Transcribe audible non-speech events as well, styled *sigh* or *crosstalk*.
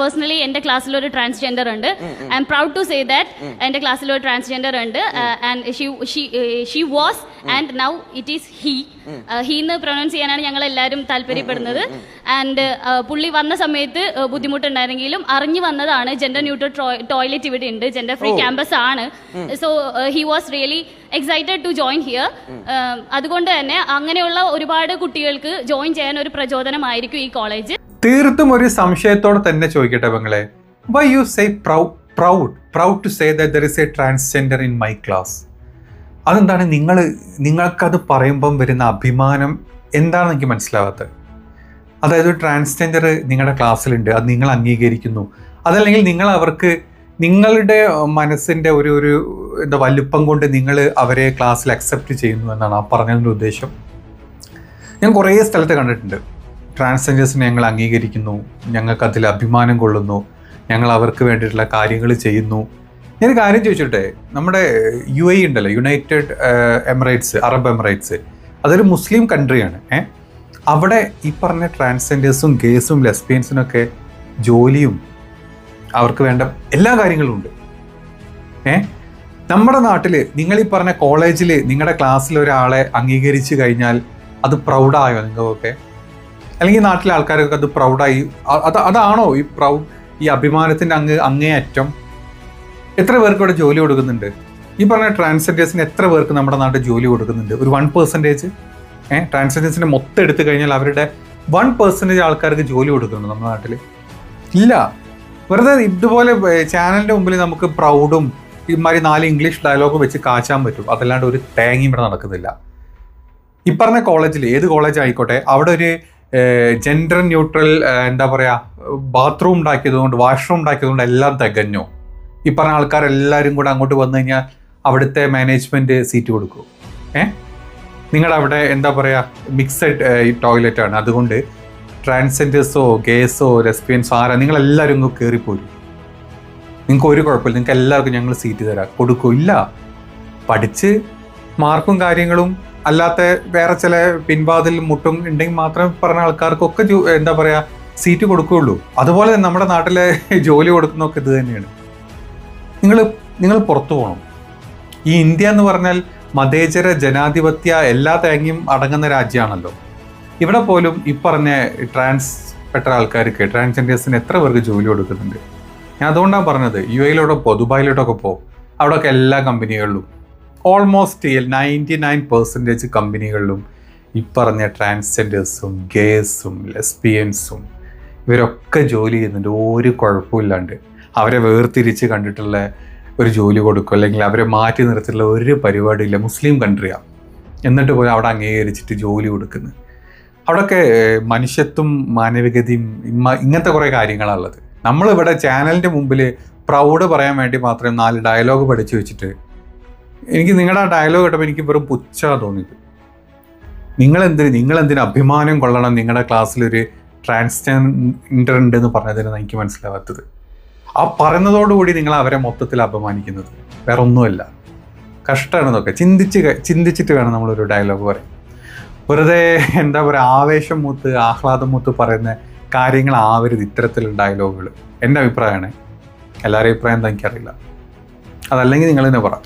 Personally എന്റെ ക്ലാസ്സിൽ ഒരു ട്രാൻസ്ജെൻഡർ ഉണ്ട്. I'm proud to say that എന്റെ ക്ലാസ്സിൽ ഒരു ട്രാൻസ്ജെൻഡർ ഉണ്ട്. And she was and now it is he he എന്ന് പ്രൊനൗൺസ് ചെയ്യാനാണ് ഞങ്ങൾ എല്ലാവരും താല്പര്യപ്പെടുന്നത്. ആൻഡ് പുള്ളി വന്ന സമയത്ത് uh, ബുദ്ധിമുട്ടുണ്ടായിരുന്നെങ്കിലും അറിഞ്ഞു വന്നതാണ് ജെൻഡർ ന്യൂട്രൽ ടോയ്ലറ്റ് ഇവിടെ ഉണ്ട്. ജെൻഡർ ഫ്രീ ക്യാമ്പസ് ആണ്. So he was really excited to join here അതുകൊണ്ട് തന്നെ അങ്ങനെയുള്ള ഒരുപാട് കുട്ടികൾക്ക് ജോയിൻ ചെയ്യാൻ ഒരു പ്രചോദനമായിരിക്കും ഈ കോളേജ് തീർത്തും ഒരു സംശയത്തോടെ തന്നെ ചോദിക്കട്ടെ പെങ്ങളെ? Why you say proud proud to say there is a transgender in my class അതെന്താണ് നിങ്ങൾ നിങ്ങൾക്കത് പറയുമ്പം വരുന്ന അഭിമാനം? എന്താണെന്ന് എനിക്ക് മനസ്സിലാവാത്തത്. അതായത് ട്രാൻസ്ജെൻഡർ നിങ്ങളുടെ ക്ലാസ്സിലുണ്ട് അത് നിങ്ങൾ അംഗീകരിക്കുന്നു. അതല്ലെങ്കിൽ നിങ്ങൾ അവർക്ക് നിങ്ങളുടെ മനസ്സിന്റെ ഒരു ഒരു എന്താ വലുപ്പം കൊണ്ട് നിങ്ങൾ അവരെ ക്ലാസ്സിൽ അക്സെപ്റ്റ് ചെയ്യുന്നു എന്നാണ് ആ പറഞ്ഞതിന്റെ ഉദ്ദേശം. ഞാൻ കുറേ സ്ഥലത്ത് കണ്ടിട്ടുണ്ട്. ട്രാൻസ്ജെൻഡേഴ്സിനെ ഞങ്ങൾ അംഗീകരിക്കുന്നു. ഞങ്ങൾക്ക് അതിൽ അഭിമാനം കൊള്ളുന്നു. ഞങ്ങൾ അവർക്ക് വേണ്ടിയിട്ടുള്ള കാര്യങ്ങൾ ചെയ്യുന്നു. ഞാൻ കാര്യം ചോദിച്ചോട്ടെ നമ്മുടെ യു എ ഉണ്ടല്ലോ യുണൈറ്റഡ് എമിറേറ്റ്സ് അറബ് എമിറേറ്റ്സ് അതൊരു മുസ്ലിം കൺട്രിയാണ് ഏ അവിടെ ഈ പറഞ്ഞ ട്രാൻസ്ജെൻഡേഴ്സും ഗേസും ലെസ്ബിയൻസിനൊക്കെ ജോലിയും അവർക്ക് വേണ്ട എല്ലാ കാര്യങ്ങളും ഉണ്ട്. ഏ നമ്മുടെ നാട്ടിൽ നിങ്ങൾ ഈ പറഞ്ഞ കോളേജിൽ നിങ്ങളുടെ ക്ലാസ്സിൽ ഒരാളെ അംഗീകരിച്ചു കഴിഞ്ഞാൽ അത് പ്രൗഡായോ നിങ്ങൾക്കൊക്കെ? അല്ലെങ്കിൽ നാട്ടിലെ ആൾക്കാരൊക്കെ അത് പ്രൗഡായി അത് അതാണോ ഈ പ്രൗഡ് ഈ അഭിമാനത്തിന്റെ അങ്ങ് അങ്ങേയറ്റം? എത്ര പേർക്ക് ഇവിടെ ജോലി കൊടുക്കുന്നുണ്ട്? ഈ പറഞ്ഞ ട്രാൻസ്ജെൻഡേഴ്സിന് എത്ര പേർക്ക് നമ്മുടെ നാട്ടിൽ ജോലി കൊടുക്കുന്നുണ്ട്? ഒരു വൺ പെർസെന്റേജ് ഏഹ് ട്രാൻസ്ജെൻഡേഴ്സിനെ മൊത്തം എടുത്തു കഴിഞ്ഞാൽ അവരുടെ വൺ പെർസെന്റേജ് ആൾക്കാർക്ക് ജോലി കൊടുക്കുന്നുണ്ട് നമ്മുടെ നാട്ടിൽ. ഇല്ല. വെറുതെ ഇതുപോലെ ചാനലിന്റെ മുമ്പിൽ നമുക്ക് പ്രൗഡും ഇമാതിരി നാല് ഇംഗ്ലീഷ് ഡയലോഗ് വെച്ച് കാച്ചാൻ പറ്റും. അതല്ലാണ്ട് ഒരു തേങ്ങയും ഇവിടെ നടക്കുന്നില്ല. ഇപ്പറഞ്ഞ പറഞ്ഞ കോളേജിൽ ഏത് കോളേജ് ആയിക്കോട്ടെ അവിടെ ഒരു ജെൻഡർ ന്യൂട്രൽ എന്താ പറയുക ബാത്റൂം ഉണ്ടാക്കിയതുകൊണ്ട് വാഷ്റൂം ഉണ്ടാക്കിയതുകൊണ്ട് എല്ലാം തികഞ്ഞു. ഈ പറഞ്ഞ ആൾക്കാരെല്ലാവരും കൂടെ അങ്ങോട്ട് വന്നു കഴിഞ്ഞാൽ അവിടുത്തെ മാനേജ്മെന്റ് സീറ്റ് കൊടുക്കും. ഏ? നിങ്ങളുടെ അവിടെ എന്താ പറയുക മിക്സഡ് ടോയ്ലറ്റ് ആണ്. അതുകൊണ്ട് ട്രാൻസ്ജെൻഡേഴ്സോ ഗേസോ ലെസ്ബിയൻസോ ആരാ നിങ്ങളെല്ലാവരും ഇങ്ങ് കയറിപ്പോരും നിങ്ങൾക്ക് ഒരു കുഴപ്പമില്ല. നിങ്ങൾക്ക് എല്ലാവർക്കും ഞങ്ങൾ സീറ്റ് തരാം. കൊടുക്കും. ഇല്ല. പഠിച്ച് മാർക്കും കാര്യങ്ങളും അല്ലാത്ത വേറെ ചില പിൻവാതിൽ മുട്ടും ഉണ്ടെങ്കിൽ മാത്രം പറഞ്ഞ ആൾക്കാർക്കൊക്കെ എന്താ പറയാ സീറ്റ് കൊടുക്കുകയുള്ളൂ അതുപോലെ തന്നെ നമ്മുടെ നാട്ടിലെ *laughs* ജോലി കൊടുക്കുന്നതൊക്കെ ഇത് തന്നെയാണ്. നിങ്ങൾ നിങ്ങൾ പുറത്തു പോകണം ഈ ഇന്ത്യ എന്ന് പറഞ്ഞാൽ മതേതര ജനാധിപത്യ എല്ലാ തേങ്ങയും അടങ്ങുന്ന രാജ്യമാണല്ലോ. ഇവിടെ പോലും ഈ പറഞ്ഞ ട്രാൻസ് പെട്ട ആൾക്കാർക്ക് ട്രാൻസ്ജെൻഡേഴ്സിന് എത്ര പേർക്ക് ജോലി കൊടുക്കുന്നുണ്ട്? ഞാൻ അതുകൊണ്ടാണ് പറഞ്ഞത് യു എയിലോട്ടോ ദുബായിലോട്ടൊക്കെ പോ. അവിടെയൊക്കെ എല്ലാ കമ്പനികളിലും ഓൾമോസ്റ്റ് നയന്റി നയൻ പെർസെന്റേജ് കമ്പനികളിലും ഇപ്പറഞ്ഞ പറഞ്ഞ ട്രാൻസ്ജെൻഡേഴ്സും ഗേസും ലെസ്ബിയൻസും ഇവരൊക്കെ ജോലി ചെയ്യുന്നുണ്ട്. ഒരു കുഴപ്പമില്ലാണ്ട്. അവരെ വേർതിരിച്ച് കണ്ടിട്ടുള്ള ഒരു ജോലി കൊടുക്കും. അല്ലെങ്കിൽ അവരെ മാറ്റി നിർത്തിയിട്ടുള്ള ഒരു പരിപാടിയില്ല. മുസ്ലിം കൺട്രിയാണ് എന്നിട്ട് പോലും അവിടെ അംഗീകരിച്ചിട്ട് ജോലി കൊടുക്കുന്നു. അവിടെയൊക്കെ മനുഷ്യത്വം മാനവികതയും ഇങ്ങനത്തെ കുറേ കാര്യങ്ങളാണുള്ളത് നമ്മളിവിടെ ചാനലിന്റെ മുമ്പിൽ പ്രൗഡ് പറയാൻ വേണ്ടി മാത്രം നാല് ഡയലോഗ് പഠിച്ചു വെച്ചിട്ട് എനിക്ക് നിങ്ങളുടെ ആ ഡയലോഗ് കേട്ടപ്പോൾ എനിക്ക് വെറും പുച്ഛാ തോന്നിയത്. നിങ്ങളെന്തിന് നിങ്ങളെന്തിന് അഭിമാനം കൊള്ളണം? നിങ്ങളുടെ ക്ലാസ്സിലൊരു ട്രാൻസ്ജെൻഡർ ഉണ്ട് എന്ന് പറഞ്ഞതിന് എനിക്ക് മനസ്സിലാവാത്തത്. ആ പറയുന്നതോടുകൂടി നിങ്ങൾ അവരെ മൊത്തത്തിൽ അപമാനിക്കുന്നത്. വേറെ ഒന്നുമല്ല കഷ്ടമാണ് ഇതൊക്കെ ചിന്തിച്ച് ചിന്തിച്ചിട്ട് വേണം നമ്മളൊരു ഡയലോഗ് പറയാൻ. വെറുതെ എന്താ പറയുക ആവേശം മൂത്ത് ആഹ്ലാദം മൂത്ത് പറയുന്ന കാര്യങ്ങൾ ആവരുത് ഇത്തരത്തിലുള്ള ഡയലോഗുകൾ എന്റെ അഭിപ്രായമാണ്. എല്ലാവരുടെയും അഭിപ്രായം എന്താ എനിക്കറിയില്ല. അതല്ലെങ്കിൽ നിങ്ങൾ തന്നെ പറ.